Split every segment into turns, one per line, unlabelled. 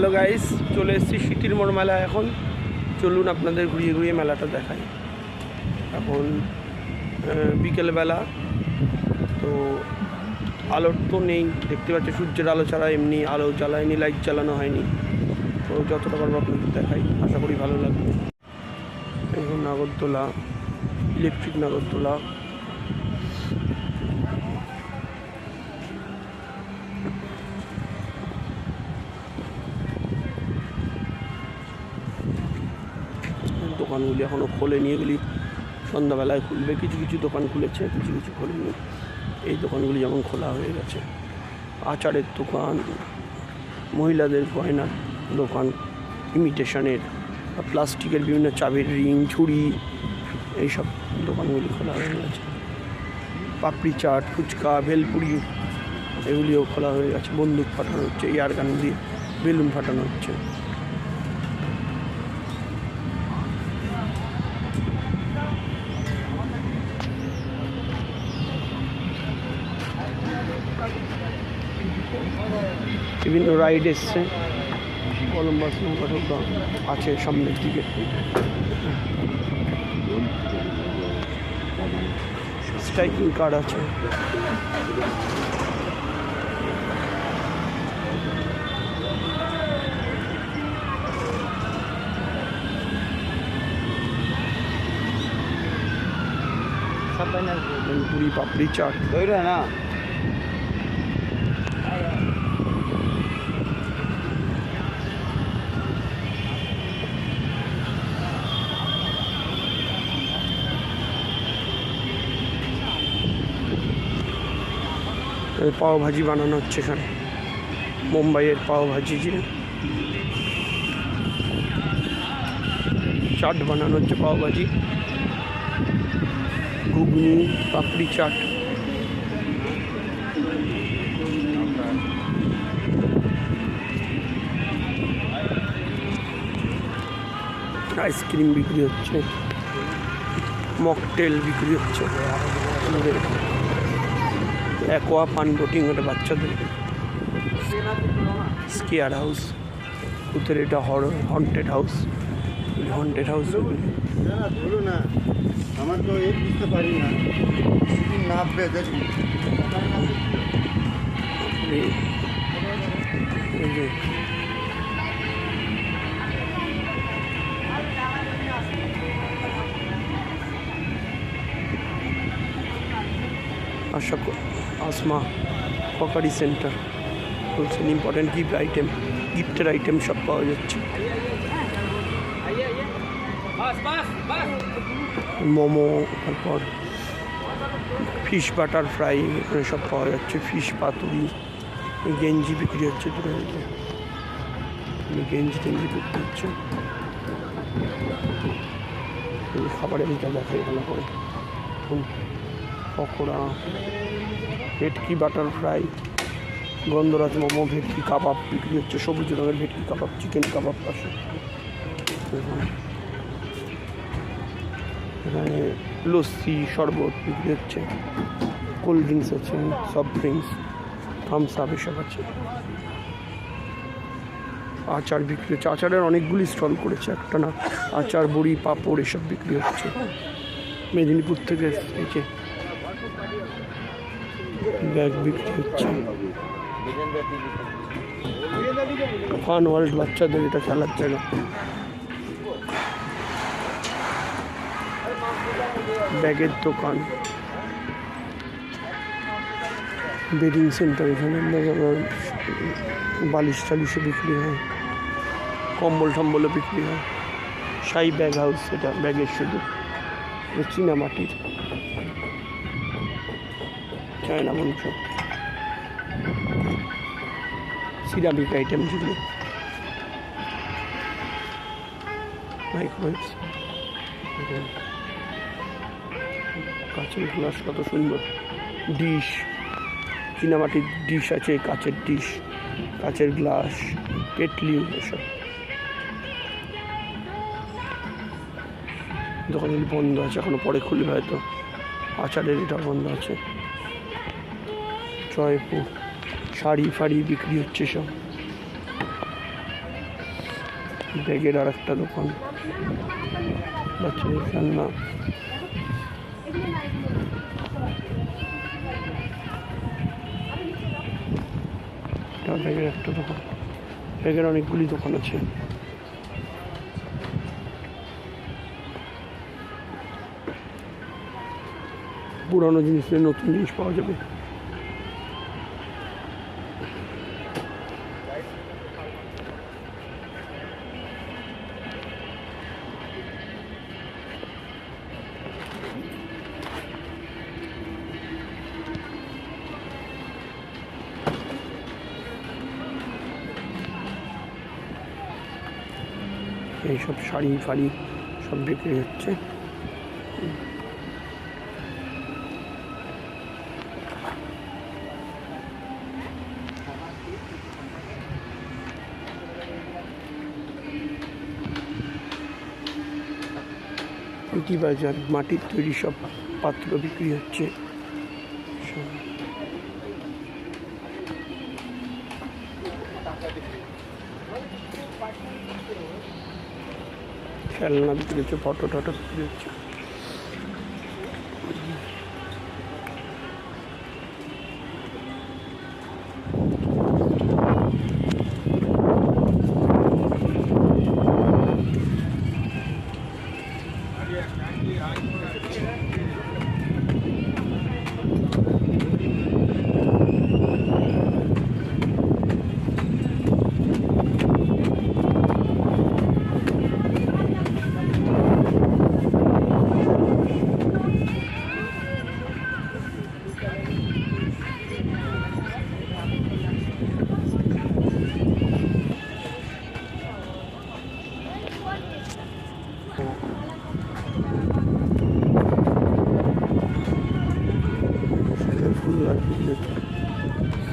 Hello guys চলে এসেছি সিটির মোড় মেলা এখন। চলুন আপনাদের ঘুরিয়ে ঘুরিয়ে মেলাটা দেখাই। এখন বিকেলবেলা। তো আলোর তো নেই। দেখতে পাচ্ছি, সূর্যের আলো ছাড়া এমনি আলো জ্বালায়নি লাইট চালানো হয়নি। তো যতটা পারব আপনাদের দেখাই। আশা করি ভালো লাগবে। এখন নাগরদোলা, ইলেকট্রিক নাগরদোলা। দোকানগুলি এখনও খোলেনি এগুলি সন্ধ্যাবেলায় খুলবে। কিছু কিছু দোকান খুলেছে, কিছু কিছু খোলেনি। এই দোকানগুলি যেমন খোলা হয়ে গেছে। আচারের দোকান, মহিলাদের গয়নার দোকান ইমিটেশনের প্লাস্টিকের বিভিন্ন চাবির রিং, ছুরি, এইসব দোকানগুলি খোলা হয়ে গেছে। পাপড়ি চাট, ফুচকা, ভেলপুরি, এগুলিও খোলা হয়ে গেছে। বন্দুক ফাটানো হচ্ছে এয়ার গান দিয়ে বেলুন ফাটানো হচ্ছে। বিভিন্ন রাইড এসছে। কলম্বাস নৌকা টৌকা আছে সামনের দিকে। স্ট্রাইকিং কার্ড আছে। পুরি পাপড়ি চাট।
না?
পাও ভাজি বানানো হচ্ছে এখানে। মুম্বাইয়ের পাও ভাজি যে। চাট বানানো হচ্ছে পাও ভাজি ঘুগনি, পাপড়ি চাট। আইসক্রিম বিক্রি হচ্ছে। মকটেল বিক্রি হচ্ছে। আমাদের অ্যাকোয়া ফান বোটিং ওটা বাচ্চাদের। Scare house. উত্তর এটা হর হন্টেড হাউস হন্টেড হাউস
না। আমার তো এই বুঝতে পারি না। নামবে দেখুন।
আশা ক- আসমা ককারি সেন্টার। বলছেন ইম্পর্টেন্ট গিফট আইটেম গিফটের আইটেম সব পাওয়া যাচ্ছে। মোমো, তারপর ফিশ বাটার ফ্রাই এখানে সব পাওয়া যাচ্ছে। ফিশ পাতুরি, গেঞ্জি বিক্রি হচ্ছে দূরে গেঞ্জি টেঞ্জি বিক্রি হচ্ছে খাবারের এটা দেখাই ভালো করে। পকোড়া, ভেটকি বাটার ফ্রাই গন্ধরাজ মোমো, ভেটকি কাবাব, বিক্রি হচ্ছে সবুজ রঙের ভেটকি কাবাব চিকেন কাবাব এখানে এখানে লস্যি, শরবত বিক্রি হচ্ছে। কোল্ড ড্রিঙ্কস আছে সফট ড্রিঙ্কস থামস আপ এসব আছে। আচার বিক্রি হচ্ছে, আচারের অনেকগুলি স্টল করেছে একটা না, আচার, বড়ি, পাঁপড় এসব বিক্রি হচ্ছে। মেদিনীপুর থেকে এসেছে। ব্যাগ বিক্রি হচ্ছে। ফান ওয়ার্ল্ড বাচ্চাদের এটা খেলার জায়গা ব্যাগের দোকান। বেডিং সেন্টার এখানে। বালিশ টালিশও বিক্রি হয়। কম্বল টম্বলও বিক্রি হয়। সাই ব্যাগ হাউস, এটা ব্যাগের শুধু। চীনা মাটির। চায়না মাংস সিরামিক আইটেম যেগুলো। মাইক্রোওয়েভ কাঁচের গ্লাস কত সুন্দর। ডিশ চীনামাটির ডিশ আছে, কাচের ডিশ কাচের গ্লাস কেটলি, এসব। দোকানগুলি বন্ধ আছে, এখনও পরে খুলবে হয়তো। আচারের এটা বন্ধ আছে। জয়পুর শাড়ি ফাড়ি বিক্রি হচ্ছে সব। ব্যাগের আর একটা দোকান। বাচ্চাদের খেলনা। ব্যাগের একটা দোকান। ব্যাগের অনেকগুলি দোকান আছে। পুরানো জিনিস নতুন জিনিস পাওয়া যাবে। এইসব শাড়ি ফাড়ি সব বিক্রি হচ্ছে বাজার মাটির তৈরি সব পাত্র বিক্রি হচ্ছে সব। খেলনা বিক্রি হচ্ছে ফটো টটো বিক্রি হচ্ছে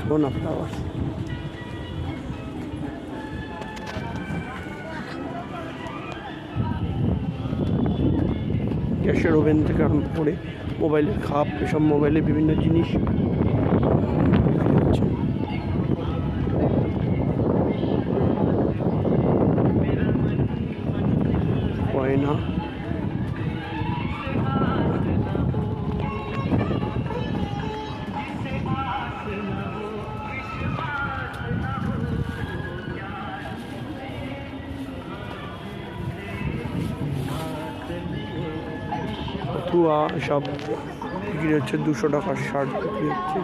সোনা ফ্লাওয়ার গ্যাসের ওভেন থেকে আরম্ভ করে মোবাইলের খাপ এসব মোবাইলে বিভিন্ন জিনিস ফতুয়া সব বিক্রি হচ্ছে, দুশো টাকার শার্ট বিক্রি হচ্ছে।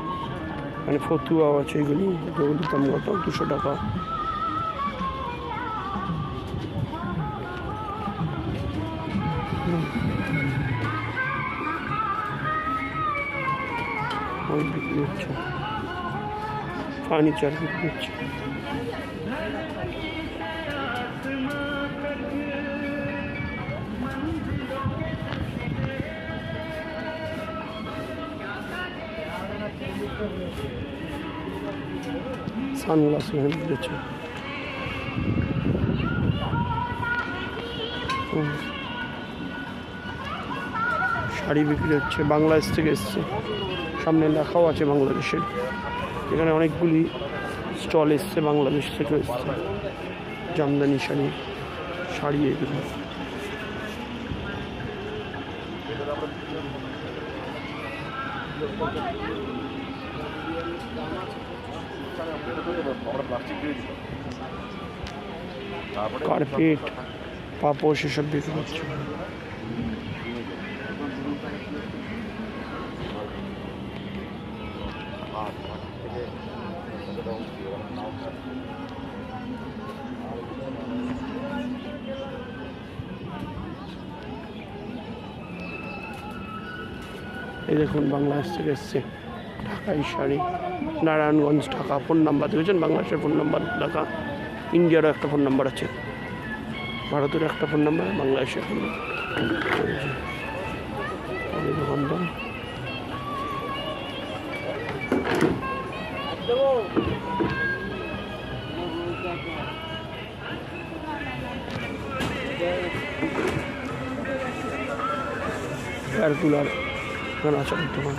মানে ফতুয়াও আছে এগুলি যেগুলি দাম কত? দুশো টাকা। ওই বিক্রি হচ্ছে। ফার্নিচার বিক্রি হচ্ছে। সানগ্লাস বিক্রি হচ্ছে শাড়ি বিক্রি হচ্ছে, বাংলাদেশ থেকে এসছে। সামনে লেখাও আছে বাংলাদেশের এখানে অনেকগুলি স্টল এসছে, বাংলাদেশ থেকে এসছে। জামদানি শাড়ি শাড়ি এগুলো। কার্পেট পাপোশ এসব বিক্রি হচ্ছে। এই দেখুন বাংলাদেশ থেকে এসছে। ঢাকাই শাড়ি। নারায়ণগঞ্জ ঢাকা ফোন নাম্বার দেখেছেন? বাংলাদেশের ফোন নাম্বার ঢাকা। ইন্ডিয়ারও একটা ফোন নাম্বার আছে। ভারতের একটা ফোন নাম্বার বাংলাদেশের ফোন নাম্বার এই দোকানদার এয়ার কুলার দোকান